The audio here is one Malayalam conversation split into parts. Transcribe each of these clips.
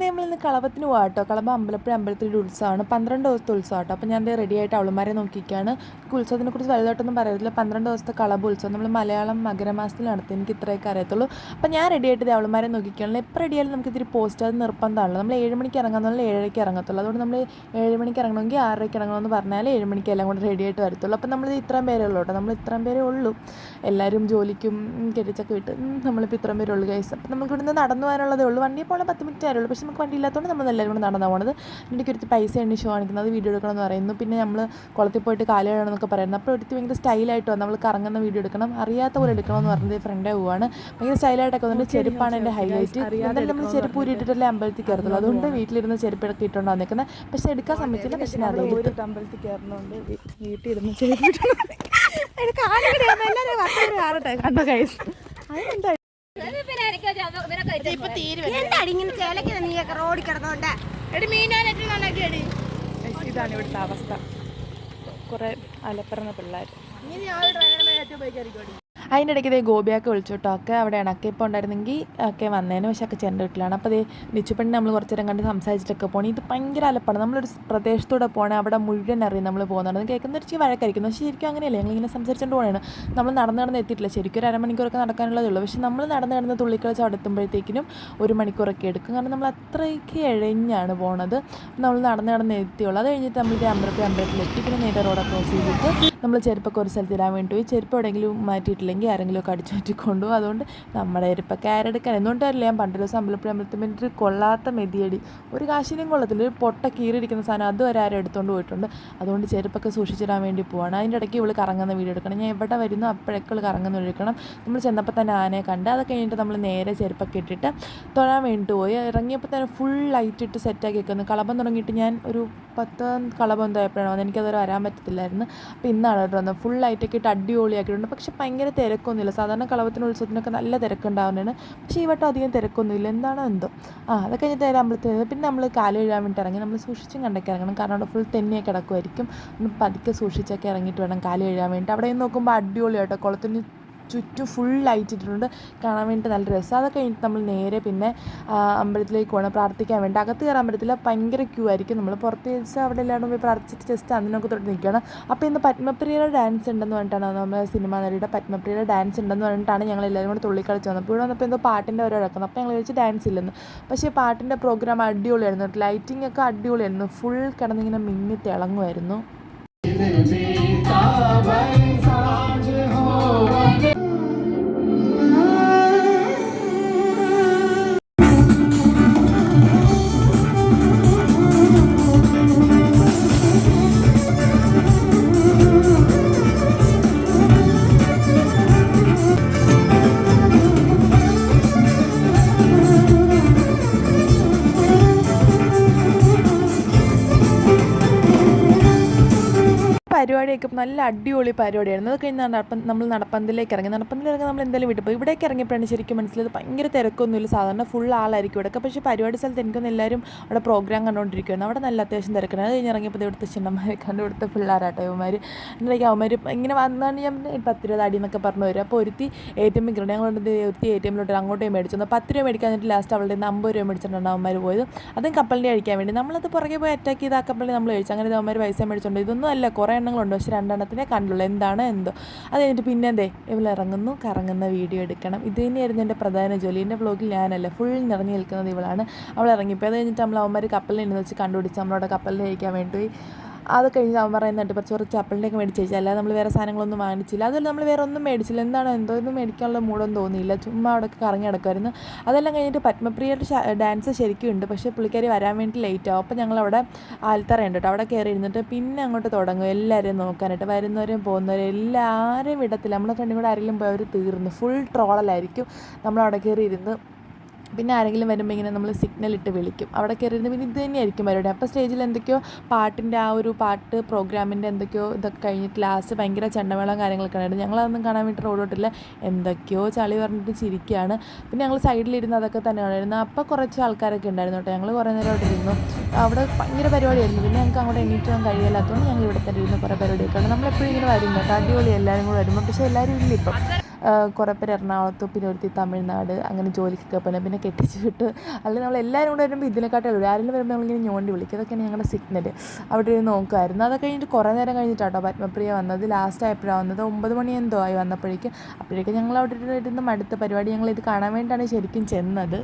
അപ്പോൾ നമ്മൾ ഇന്ന് കളവത്തിന് പോകാം കേട്ടോ കളവ അമ്പലപ്പുഴ അമ്പലത്തിന്റെ ഉത്സവമാണ്. പന്ത്രണ്ട് ദിവസത്തെ ഉത്സവം കേട്ടോ അപ്പോൾ ഞാൻ റെഡി ആയിട്ട് അവളുമാരെ നോക്കിയിരിക്കുകയാണ് ഉത്സവത്തിനെ കുറിച്ച് വലുതായിട്ടൊന്നും പറയത്തില്ല. പന്ത്രണ്ട് ദിവസത്തെ കളവ് ഉത്സവം. നമ്മൾ മലയാളം മകരമാസത്തിൽ നടത്തി. എനിക്ക് ഇത്രയൊക്കെ അറിയത്തുള്ളൂ. അപ്പോൾ ഞാൻ റെഡി ആയിട്ട് അവളുമാരെ നോക്കിയിരിക്കുകയാണ്. എപ്പോൾ റെഡി ആയാലും നമുക്ക് ഇത്തിരി പോസ്റ്റ് അത് നിർബന്ധമാണല്ലോ. നമ്മൾ ഏഴ് മണിക്ക് ഇറങ്ങാന്നുള്ള ഏഴരയ്ക്ക് ഇറങ്ങത്തുള്ളൂ. അതുകൊണ്ട് നമ്മൾ ഏഴ് മണിക്ക് ഇറങ്ങണമെങ്കിൽ ആറരയ്ക്ക് ഇറങ്ങണമെന്ന് പറഞ്ഞാൽ ഏഴ് മണിക്ക് എല്ലാം കൂടെ റെഡി ആയിട്ട് വരത്തുള്ളൂ. അപ്പോൾ നമ്മൾ ഇത്രയും പേരേ ഉള്ളൂ കേട്ടോ നമ്മൾ ഇത്രയും പേരേ ഉള്ളൂ. എല്ലാവരും ജോലിക്കും കെട്ടിച്ചൊക്കെ വിട്ട്. നമ്മളിപ്പോൾ ഇത്രയും പേരുള്ളൂ ഗൈസ് അപ്പോൾ നമുക്ക് ഇവിടുന്ന് നടന്നു പോകാനുള്ളതേ ഉള്ളൂ. വണ്ടിയിൽ പോകണം പത്ത് മിനിറ്റ് ആയുള്ളൂ പക്ഷേ നമുക്ക് വണ്ടി ഇല്ലാത്തതുകൊണ്ട് നമ്മൾ എല്ലാവരും കൂടെ നടന്നാണ് പോണത്. എനിക്ക് ഒരു പൈസ എണ്ണി ഷോ കാണിക്കുന്നത് വീഡിയോ എടുക്കണമെന്ന് പറയുന്നു. പിന്നെ നമ്മൾ കുളത്തിൽ പോയിട്ട് കാൽ കഴുകണമെന്നൊക്കെ പറയുന്നു. അപ്പോൾ ഒരുത്തി ഭയങ്കര സ്റ്റൈലായിട്ട് വന്നു. നമ്മൾ കറങ്ങുന്ന വീഡിയോ എടുക്കണം. അറിയാത്ത പോലെ എടുക്കണമെന്ന് പറഞ്ഞത് ഫ്രണ്ടേ പോവാണ്. ഭയങ്കര സ്റ്റൈലായിട്ടൊക്കെ വന്നിട്ട് ചെരുപ്പാണ് എന്റെ ഹൈലൈറ്റ് എന്തായാലും നമ്മൾ ചെരുപ്പ് ഊരിയിട്ടിട്ടല്ലേ അമ്പലത്തിൽ കയറത്തുള്ളൂ അതുകൊണ്ട് വീട്ടിലിരുന്ന് ചെരുപ്പിടക്കി ഇട്ടുണ്ടോ നിൽക്കുന്നത് പക്ഷേ എടുക്കാൻ സമ്മതിച്ചില്ല പക്ഷെ ഞാൻ അത് അമ്പലത്തിൽ കയറുന്നുണ്ട് വീട്ടിലിരുന്ന് കണ്ടോ കൈസ് അതെന്താ എന്താടി ഇങ്ങനെ ചേലക്ക് നീയൊക്കെ റോഡിൽ കിടന്നോണ്ട്? എടി മീനാനെറ്റി നന്നാക്കി എടി? ഇതാണ് ഇവിടുത്തെ അവസ്ഥ. കുറെ അലപ്പറന്ന പിള്ളേർ ഇനി ഞാൻ ട്രെയിനിനെ ഏറ്റവും ബൈക്കായിരിക്കും അതിന്റെ ഇടയ്ക്ക് ഇതേ ഗോപിയൊക്കെ വിളിച്ചു കേട്ടോ ഒക്കെ അവിടെ അക്ക ഇപ്പോൾ ഉണ്ടായിരുന്നെങ്കിൽ ഒക്കെ വന്നേനെ പക്ഷേ ഒക്കെ ചെണ്ട വീട്ടിലാണ്. അപ്പോൾ അതേ നിച്ചുപെണ്ണി നമ്മൾ കുറച്ച് നേരം കണ്ട് സംസാരിച്ചിട്ടൊക്കെ പോകണം ഇത് ഭയങ്കര അലപ്പാണ്. നമ്മളൊരു പ്രദേശത്തൂടെ പോകണേ അവിടെ മുഴുവൻ അറിയും നമ്മൾ പോകുന്നുണ്ട് കേൾക്കുന്ന ഒരു വഴക്കായിരിക്കും. പക്ഷേ ശരിക്കും അങ്ങനെയല്ല? ഞങ്ങളിങ്ങനെ സംസാരിച്ചുകൊണ്ട് പോകണേ നമ്മൾ നടന്ന് നടന്ന് എത്തിയിട്ടില്ല. ശരിക്കും ഒരു അരമണിക്കൂറൊക്കെ നടക്കാനുള്ളതേ ഉള്ളൂ. പക്ഷേ നമ്മൾ നടന്ന് നടന്ന് തുള്ളിക്കളിച്ച് അവിടെ ഒരു മണിക്കൂറൊക്കെ എടുക്കും. കാരണം നമ്മൾ അത്രയ്ക്ക് ഇഴഞ്ഞാണ് പോണത്. നമ്മൾ നടന്ന് നടന്ന് എത്തിയുള്ളൂ. അത് കഴിഞ്ഞിട്ട് നമ്മൾ അമ്പലത്തിൽ അമ്പലത്തിലെത്തി. പിന്നെ നേരെ റോഡ് ക്രോസ് ചെയ്തിട്ട് നമ്മൾ ചെരുപ്പൊക്കെ ഒരു സ്ഥലത്ത് ഇടാൻ വേണ്ടി പോയി. ചെരുപ്പ് എവിടെയെങ്കിലും മാറ്റിയിട്ടില്ലെങ്കിൽ ആരെങ്കിലും ഒക്കെ അടിച്ചു അതുകൊണ്ട് നമ്മുടെ ചെരുപ്പൊക്കെ ആരെടുക്കാൻ എന്തുകൊണ്ടല്ല ഞാൻ പണ്ട് ദിവസം അമ്പലപ്പുഴ അമ്പലത്തിൽ കൊള്ളാത്ത മെതിയടി ഒരു കാശിനും കൊള്ളത്തില്ല ഒരു പൊട്ട കീറിയിരിക്കുന്ന സാധനം അതുവരെ ആരും എടുത്തുകൊണ്ട് പോയിട്ടുണ്ട്. അതുകൊണ്ട് ചെരുപ്പൊക്കെ സൂക്ഷിച്ചിടാൻ വേണ്ടി പോവാണ്. അതിന്റെ ഇടയ്ക്ക് ഇവൾ കറങ്ങുന്ന വീഡിയോ എടുക്കണം. ഞാൻ എവിടെ വരുന്നു അപ്പോഴൊക്കെ ഇവൾ കറങ്ങുന്ന വീഡിയോ നമ്മൾ ചെന്നപ്പോൾ തന്നെ ആനയെ കണ്ട് അത് കഴിഞ്ഞിട്ട് നമ്മൾ നേരെ ചെരുപ്പൊക്കെ ഇട്ടിട്ട് തൊഴാൻ വേണ്ടി പോയി. ഇറങ്ങിയപ്പോൾ തന്നെ ഫുൾ ലൈറ്റ് ഇട്ട് സെറ്റാക്കി വെക്കുന്നു. കളഭം തുടങ്ങിയിട്ട് ഞാൻ ഒരു പത്ത് കളഭം എന്തോ എപ്പോഴാണ് വന്നത്. വരാൻ പറ്റത്തില്ലായിരുന്നു. അപ്പോൾ ഇന്നാണ് കേട്ടോ വന്നത് ഫുൾ ലൈറ്റൊക്കെ ഇട്ട് അടിപൊളിയാക്കിയിട്ടുണ്ട്. പക്ഷേ ഭയങ്കര തിരക്കൊന്നുമില്ല. സാധാരണ കളവത്തിന് ഉത്സവത്തിനൊക്കെ നല്ല തിരക്കുണ്ടാവുന്നതാണ്. പക്ഷേ ഈ വട്ടം അധികം തിരക്കൊന്നുമില്ല. എന്താണോ എന്തോ. ആ അതൊക്കെ കഴിഞ്ഞ് തരാൻ അമ്പലത്തിൽ പിന്നെ നമ്മൾ കാൽ കഴുകാൻ വേണ്ടി ഇറങ്ങി. നമ്മൾ സൂക്ഷിച്ചും കണ്ടൊക്കെ ഇറങ്ങണം. കാരണം അവിടെ ഫുൾ തെന്നിയൊക്കെ കിടക്കുമായിരിക്കും പതുക്കെ സൂക്ഷിച്ചൊക്കെ ഇറങ്ങിയിട്ട് വേണം കാൽ കഴുകാൻ വേണ്ടി അവിടെ നോക്കുമ്പോൾ അടിപൊളിയാട്ടോ കുളത്തിന് ചുറ്റും ഫുൾ ലൈറ്റ് ഇട്ടിട്ടുണ്ട്. കാണാൻ വേണ്ടി നല്ല രസം. അതൊക്കെ കഴിഞ്ഞിട്ട് നമ്മൾ നേരെ പിന്നെ അമ്പലത്തിലേക്ക് പോകണം പ്രാർത്ഥിക്കാൻ വേണ്ടി. അകത്ത് കയറാൻ പറ്റത്തില്ല. ഭയങ്കര ക്യൂ ആയിരിക്കും. നമ്മൾ പുറത്ത് വെച്ച് അവിടെ എല്ലാവരും പോയി പ്രാർത്ഥിച്ചിട്ട് ജസ്റ്റ് അതിനൊക്കെ തൊട്ട് നിൽക്കണം അപ്പോൾ ഇന്ന് പത്മപ്രിയയുടെ ഡാൻസ് ഉണ്ടെന്ന് പറഞ്ഞിട്ടാണ് നമ്മൾ സിനിമ നടിയുടെ പത്മപ്രിയയുടെ ഡാൻസ് ഉണ്ടെന്ന് പറഞ്ഞിട്ടാണ് ഞങ്ങൾ എല്ലാവരും കൂടെ തുള്ളിക്കളിച്ച് വന്നത്. അപ്പോൾ ഇവിടെ വന്നപ്പോൾ എന്തോ പാട്ടിന്റെ ഓരോ ഇടക്കുന്നത് അപ്പോൾ ഞങ്ങൾ വെച്ച് ഡാൻസ് ഇല്ലെന്ന്. പക്ഷേ പാട്ടിന്റെ പ്രോഗ്രാം അടിപൊളിയായിരുന്നു. ലൈറ്റിംഗ് ഒക്കെ അടിപൊളിയായിരുന്നു. ഫുൾ കിടന്നിങ്ങനെ മിന്നി തിളങ്ങുമായിരുന്നു. പരിപാടിയൊക്കെ നല്ല അടിപൊളി പരിപാടിയായിരുന്നു. അത് കഴിഞ്ഞ് നടപ്പ നമ്മൾ നടപ്പന്തലേക്ക് ഇറങ്ങി. നടപ്പന്തിലിറങ്ങി നമ്മൾ എന്തായാലും വിട്ടു പോയി. ഇവിടേക്ക് ഇറങ്ങിയപ്പോഴാണ് ശരിക്കും മനസ്സിലായത് ഭയങ്കര തിരക്കൊന്നുമില്ല. സാധാരണ ഫുൾ ആളായിരിക്കും ഇവിടെയൊക്കെ. പക്ഷേ പരിപാടി സ്ഥലത്ത് എനിക്കൊന്ന് എല്ലാവരും അവിടെ പ്രോഗ്രാം കണ്ടുകൊണ്ടിരിക്കുകയാണ് അവിടെ നല്ല അത്യാവശ്യം തിരക്കണം. അത് കഴിഞ്ഞ് ഇറങ്ങിയപ്പോൾ ഇവിടുത്തെ ചിന്നന്മാരെ കണ്ട് ഇവിടുത്തെ പിള്ളേരാട്ടോ ഇവന്മാർ എന്നിട്ട് അവന്മാർ ഇങ്ങനെ വന്നാണ് ഞാൻ പത്ത് രൂപ അടി എന്നൊക്കെ പറഞ്ഞു വരും. അപ്പോൾ ഒരുത്തി എ ടി എമ്മിൽ കിട്ടണം ഞങ്ങളുടെ ഒരുത്തി എ ടി എമ്മിലോട്ട് അങ്ങോട്ടേ മേടിച്ചു. തന്നു പത്ത് രൂപ മേടിക്കാൻ എന്നിട്ട് ലാസ്റ്റ് അവളുടെ നിന്ന് അമ്പത് രൂപ മേടിച്ചിട്ടുണ്ട് അവന്മാർ പോയത്. അതും കപ്പലിന്റെ കഴിക്കാൻ വേണ്ടി. നമ്മളത് പുറകെ പോയി അറ്റാക്ക് ചെയ്ത് ആ കപ്പലിൽ നമ്മൾ കഴിച്ചു. അങ്ങനെ അവന്മാർ പൈസ മേടിച്ചിട്ടുണ്ട് ഇതൊന്നും അല്ല. കുറേ എണ്ണങ്ങളുണ്ട് പക്ഷേ രണ്ടെണ്ണത്തിനെ കണ്ടുള്ളൂ. എന്താണ് എന്തോ. അത് കഴിഞ്ഞിട്ട് പിന്നെ എന്തേ ഇവളിറങ്ങുന്നു കറങ്ങുന്ന വീഡിയോ എടുക്കണം. ഇത് തന്നെയായിരുന്നു എന്റെ പ്രധാന ജോലി. എന്റെ വ്ളോഗിൽ ഞാനല്ല ഫുൾ നിറഞ്ഞു നിൽക്കുന്നത് ഇവളാണ്. അവൾ ഇറങ്ങിപ്പോയി അത് കഴിഞ്ഞിട്ട് നമ്മൾ അവന്മാർ കപ്പലിൽ നിന്ന് വെച്ച് കണ്ടുപിടിച്ച് നമ്മളവിടെ കപ്പലിൽ കഴിക്കാൻ വേണ്ടി അത് കഴിഞ്ഞ് അവൻ പറയുന്നുണ്ട് കുറച്ച് കുറച്ച് ചപ്പലിന്റെയൊക്കെ മേടിച്ച് കഴിച്ചാൽ അല്ലാതെ നമ്മൾ വേറെ സാധനങ്ങളൊന്നും വാങ്ങിച്ചില്ല. അതല്ല നമ്മൾ വേറെ ഒന്നും മേടിച്ചില്ല. എന്താണ്? എന്തോ ഒന്നും മേടിക്കാനുള്ള മൂടൊന്നും തോന്നിയില്ല. ചുമ്മാ അവിടെ കറങ്ങി നടക്കുമായിരുന്നു അതെല്ലാം കഴിഞ്ഞിട്ട് പത്മപ്രിയയുടെ ഡാൻസ് ശരിക്കും ഉണ്ട് പക്ഷേ പുള്ളിക്കാരി വരാൻ വേണ്ടി ലേറ്റ് ആവും. അപ്പോൾ ഞങ്ങളവിടെ ആൽത്തറയുണ്ട് കേട്ടോ. അവിടെ കയറി ഇരുന്നിട്ട് പിന്നെ അങ്ങോട്ട് തുടങ്ങും. എല്ലാവരെയും നോക്കാനായിട്ട്. വരുന്നവരെയും പോകുന്നവരെയും എല്ലാവരെയും വിടത്തില്ല. നമ്മളെ ഫ്രണ്ടും കൂടെ ആരെങ്കിലും പോയി അവർ തീർന്നു. ഫുൾ ട്രോളലായിരിക്കും നമ്മളവിടെ കയറി ഇരുന്ന് പിന്നെ ആരെങ്കിലും വരുമ്പോൾ ഇങ്ങനെ നമ്മൾ സിഗ്നൽ ഇട്ട് വിളിക്കും. അവിടെ കയറിയിരുന്ന് പിന്നെ ഇത് തന്നെയായിരിക്കും പരിപാടി. അപ്പോൾ സ്റ്റേജിൽ എന്തൊക്കെയോ പാട്ടിന്റെ ആ ഒരു പാട്ട് പ്രോഗ്രാമിന്റെ എന്തൊക്കെയോ ഇതൊക്കെ കഴിഞ്ഞിട്ട് ലാസ്റ്റ് ഭയങ്കര ചെണ്ടമേളം കാര്യങ്ങളൊക്കെ ഉണ്ടായിരുന്നു. ഞങ്ങളതൊന്നും കാണാൻ വേണ്ടി റോഡോട്ടില്ല എന്തൊക്കെയോ ചളി പറഞ്ഞിട്ട് ചിരിക്കുകയാണ് പിന്നെ ഞങ്ങൾ സൈഡിലിരുന്ന് അതൊക്കെ തന്നെ ഉണ്ടായിരുന്നു അപ്പോൾ കുറച്ച് ആൾക്കാരൊക്കെ ഉണ്ടായിരുന്നു കേട്ടോ. ഞങ്ങൾ കുറേ നേരം അവിടെ ഇരുന്നു. അവിടെ ഭയങ്കര പരിപാടിയായിരുന്നു. പിന്നെ ഞങ്ങൾക്ക് അങ്ങോട്ട് എണീറ്റ് പോകാൻ കഴിയില്ലാത്തതുകൊണ്ട് ഞങ്ങൾ ഇവിടെ തന്നെ ഇരുന്ന് കുറേ പരിപാടിയൊക്കെ ഉണ്ട് നമ്മളെപ്പോഴും ഇങ്ങനെ വരും കേട്ടോ. അടിപൊളി എല്ലാവരും കൂടെ വരുമ്പോൾ പക്ഷേ എല്ലാവരും ഇല്ല ഇപ്പം. കുറേ പേര് എറണാകുളത്ത് പിന്നെ ഒരുത്തി തമിഴ്നാട് അങ്ങനെ ജോലിക്കൊക്കെ പോലെ പിന്നെ കെട്ടിച്ച് വിട്ട്. അല്ലെങ്കിൽ നമ്മൾ എല്ലാവരും കൂടെ വരുമ്പോൾ ഇതിനെക്കാട്ടും ആരെങ്കിലും വരുമ്പോൾ നമ്മളിങ്ങനെ ഞോണ്ടി വിളിക്കും. അതൊക്കെയാണ് ഞങ്ങളുടെ സിഗ്നൽ അവിടെ ഇരുന്ന് നോക്കുമായിരുന്നു അതൊക്കെ കഴിഞ്ഞിട്ട് കുറേ നേരം കഴിഞ്ഞിട്ടാട്ടോ പത്മപ്രിയ വന്നത്. ലാസ്റ്റ് ആയപ്പോഴാണ് വന്നത്. ഒമ്പത് മണി എന്തോ ആയി വന്നപ്പോഴേക്കും. അപ്പോഴേക്കും ഞങ്ങൾ അവിടെ ഇരുന്ന് അടുത്ത പരിപാടി ഞങ്ങൾ ഇത് കാണാൻ വേണ്ടിയിട്ടാണ് ശരിക്കും ചെന്നത്.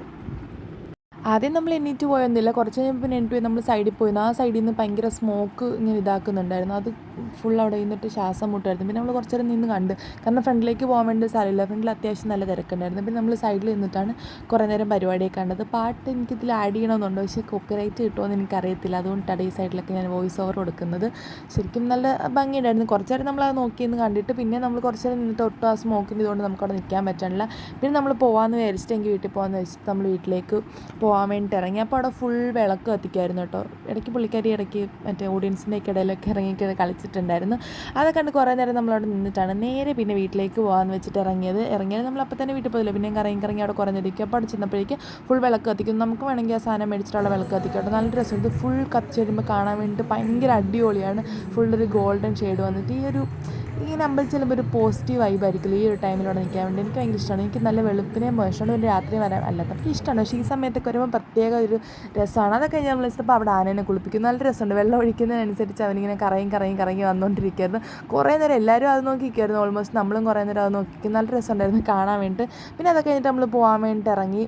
ആദ്യം നമ്മൾ എണ്ണീറ്റ് പോയൊന്നുമില്ല. കുറച്ച് കഴിഞ്ഞപ്പോൾ പിന്നെ എണ്ണിട്ട് പോയി. നമ്മൾ സൈഡിൽ പോയിരുന്നു ആ സൈഡിൽ നിന്ന് ഭയങ്കര സ്മോക്ക് ഇങ്ങനെ ഇതാക്കുന്നുണ്ടായിരുന്നു. അത് ഫുൾ അവിടെ നിന്നിട്ട് ശ്വാസം മുട്ടായിരുന്നു പിന്നെ നമ്മൾ കുറച്ച് നേരം നിന്ന് കണ്ട്. കാരണം ഫ്രണ്ടിലേക്ക് പോകാൻ വേണ്ടി സ്ഥലമില്ല. ഫ്രണ്ടിൽ അത്യാവശ്യം നല്ല തിരക്കുണ്ടായിരുന്നു. പിന്നെ നമ്മൾ സൈഡിൽ നിന്നിട്ടാണ് കുറേ നേരം പരിപാടിയൊക്കെ കണ്ടത്. പാട്ട് എനിക്കിതിൽ ആഡ് ചെയ്യണമെന്നുണ്ടോ. പക്ഷേ കോപ്പിറൈറ്റ് കിട്ടുമോയെന്ന് എനിക്കറിയത്തില്ല. അതുകൊണ്ടാണ് ഈ സൈഡിലൊക്കെ ഞാൻ വോയിസ് ഓവർ കൊടുക്കുന്നത്. ശരിക്കും നല്ല ഭംഗിയുണ്ടായിരുന്നു. കുറച്ച് നേരം നമ്മൾ അത് നോക്കിയെന്ന് കണ്ടിട്ട് പിന്നെ നമ്മൾ കുറച്ച് നേരം നിന്നിട്ട് ഒട്ടും ആ സ്മോക്കിന്റെ നമുക്കവിടെ നിൽക്കാൻ പറ്റണില്ല പിന്നെ നമ്മൾ പോകാമെന്ന് വിചാരിച്ചിട്ട് എനിക്ക് വീട്ടിൽ പോകാമെന്ന് വെച്ചിട്ട് നമ്മൾ വീട്ടിലേക്ക് പോകാൻ വേണ്ടിയിട്ട് ഇറങ്ങി. അപ്പോൾ അവിടെ ഫുൾ വിളക്ക് കത്തിക്കായിരുന്നു കേട്ടോ. ഇടയ്ക്ക് പുള്ളിക്കാരി ഇടയ്ക്ക് മറ്റേ ഓഡിയൻസിന്റെ ഒക്കെ ഇടയിലൊക്കെ ഇറങ്ങിയിട്ട് കളിച്ചിട്ടുണ്ടായിരുന്നു അതൊക്കെ കണ്ട് കുറേ നേരം നമ്മളവിടെ നിന്നിട്ടാണ്. നേരെ പിന്നെ വീട്ടിലേക്ക് പോകാമെന്ന് വെച്ചിട്ട് ഇറങ്ങിയത്. ഇറങ്ങിയത് നമ്മൾ അപ്പോൾ തന്നെ വീട്ടിൽ പോയില്ല പിന്നെ കറങ്ങി കറങ്ങി അവിടെ കുറഞ്ഞിരിക്കും. അപ്പോൾ അവിടെ ചെന്നപ്പോഴേക്ക് ഫുൾ വിളക്ക് കത്തിക്കും. നമുക്ക് വേണമെങ്കിൽ ആ സാധനം മേടിച്ചിട്ടുള്ള വിളക്ക് കത്തിക്കും കേട്ടോ. നല്ല രസം ഇത് ഫുൾ കത്തിച്ച് വരുമ്പോൾ കാണാൻ വേണ്ടിയിട്ട് ഭയങ്കര അടിപൊളിയാണ്. ഫുൾ ഒരു ഗോൾഡൻ ഷെയ്ഡ് വന്നിട്ട് ഈ ഒരു ഈ നമ്പർ ചിലപ്പോൾ ഒരു പോസിറ്റീവ് വൈബ് ആയിരിക്കും. ഈ ഒരു ടൈമിലൂടെ നിൽക്കാൻ വേണ്ടി എനിക്ക് ഭയങ്കര ഇഷ്ടമാണ്. എനിക്ക് നല്ല വെളുപ്പിനെയും മോശമാണ്. ഒരു രാത്രി വരാൻ എനിക്ക് ഇഷ്ടമാണ്. പക്ഷേ ഈ സമയത്തൊക്കെ വരുമ്പോൾ പ്രത്യേക ഒരു രസമാണ്. അതൊക്കെ നമ്മൾ വെച്ചപ്പോൾ അവിടെ ആനേനെ കുളിപ്പിക്കും. നല്ല രസമുണ്ട്. വെള്ളം ഒഴിക്കുന്നതിനനുസരിച്ച് അവനിങ്ങനെ കറയും കറയും കറങ്ങി കറങ്ങി വന്നുകൊണ്ടിരിക്കുകയായിരുന്നു കുറേ നേരം എല്ലാവരും അത് നോക്കിയിരിക്കുമായിരുന്നു ഓൾമോസ്റ്റ് നമ്മളും കുറേ നേരം അത് നോക്കിക്കും നല്ല രസമുണ്ടായിരുന്നു കാണാൻ വേണ്ടിയിട്ട്. പിന്നെ അതൊക്കെ കഴിഞ്ഞിട്ട് നമ്മൾ പോകാൻ വേണ്ടിയിട്ട് ഇറങ്ങി.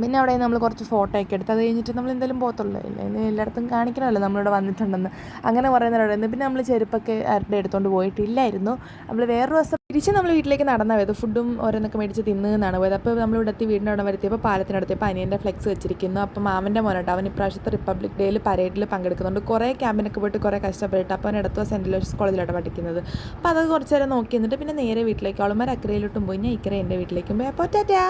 പിന്നെ അവിടെ നമ്മൾ കുറച്ച് ഫോട്ടോ ഒക്കെ എടുത്ത് അത് കഴിഞ്ഞിട്ട് നമ്മൾ എന്തായാലും പോകത്തുള്ളൂ. ഇല്ലെങ്കിൽ എല്ലായിടത്തും കാണിക്കണമല്ലോ നമ്മളിവിടെ വന്നിട്ടുണ്ടെന്ന്. അങ്ങനെ നിന്ന് പിന്നെ നമ്മൾ ചെരുപ്പൊക്കെ ആരുടെ എടുത്തുകൊണ്ട് പോയിട്ടില്ലായിരുന്നു. നമ്മൾ വേറൊരു ദിവസം തിരിച്ച് നമ്മൾ വീട്ടിലേക്ക് നടന്നാൽ പോയത്. ഫുഡും ഓരോന്നൊക്കെ മേടിച്ച് തിന്നുന്നതാണ് പോയത്. അപ്പോൾ നമ്മൾ ഇവിടെ എത്തി വീടിന്റെ അവിടെ വരുത്തിയപ്പോൾ പാലത്തിനടുത്തപ്പോൾ അനിയന്റെ ഫ്ലെക്സ് വെച്ചിരിക്കുന്നു. അപ്പോൾ മാമന്റെ മോനോട്ട് അവൻ ഇപ്രാവശ്യത്തെ റിപ്പബ്ലിക് ഡേയിൽ പരേഡിൽ പങ്കെടുക്കുന്നുണ്ട്. കുറേ ക്യാമ്പിനൊക്കെ പോയിട്ട് കുറേ കഷ്ടപ്പെട്ട് അപ്പോൾ അവൻ ഇടത്തുവ സെന്റ് ലോഷ്യസ് കോളേജിലാണ് പഠിക്കുന്നത്. അപ്പോൾ അത് കുറച്ച് നേരം നോക്കി നിന്നിട്ട് പിന്നെ നേരെ വീട്ടിലേക്ക് അവളുമാർ അക്കരയിലോട്ടും പോയി. ഞാൻ ഇക്കരെ എന്റെ വീട്ടിലേക്കും പോയി. അപ്പോൾ ടാറ്റാ.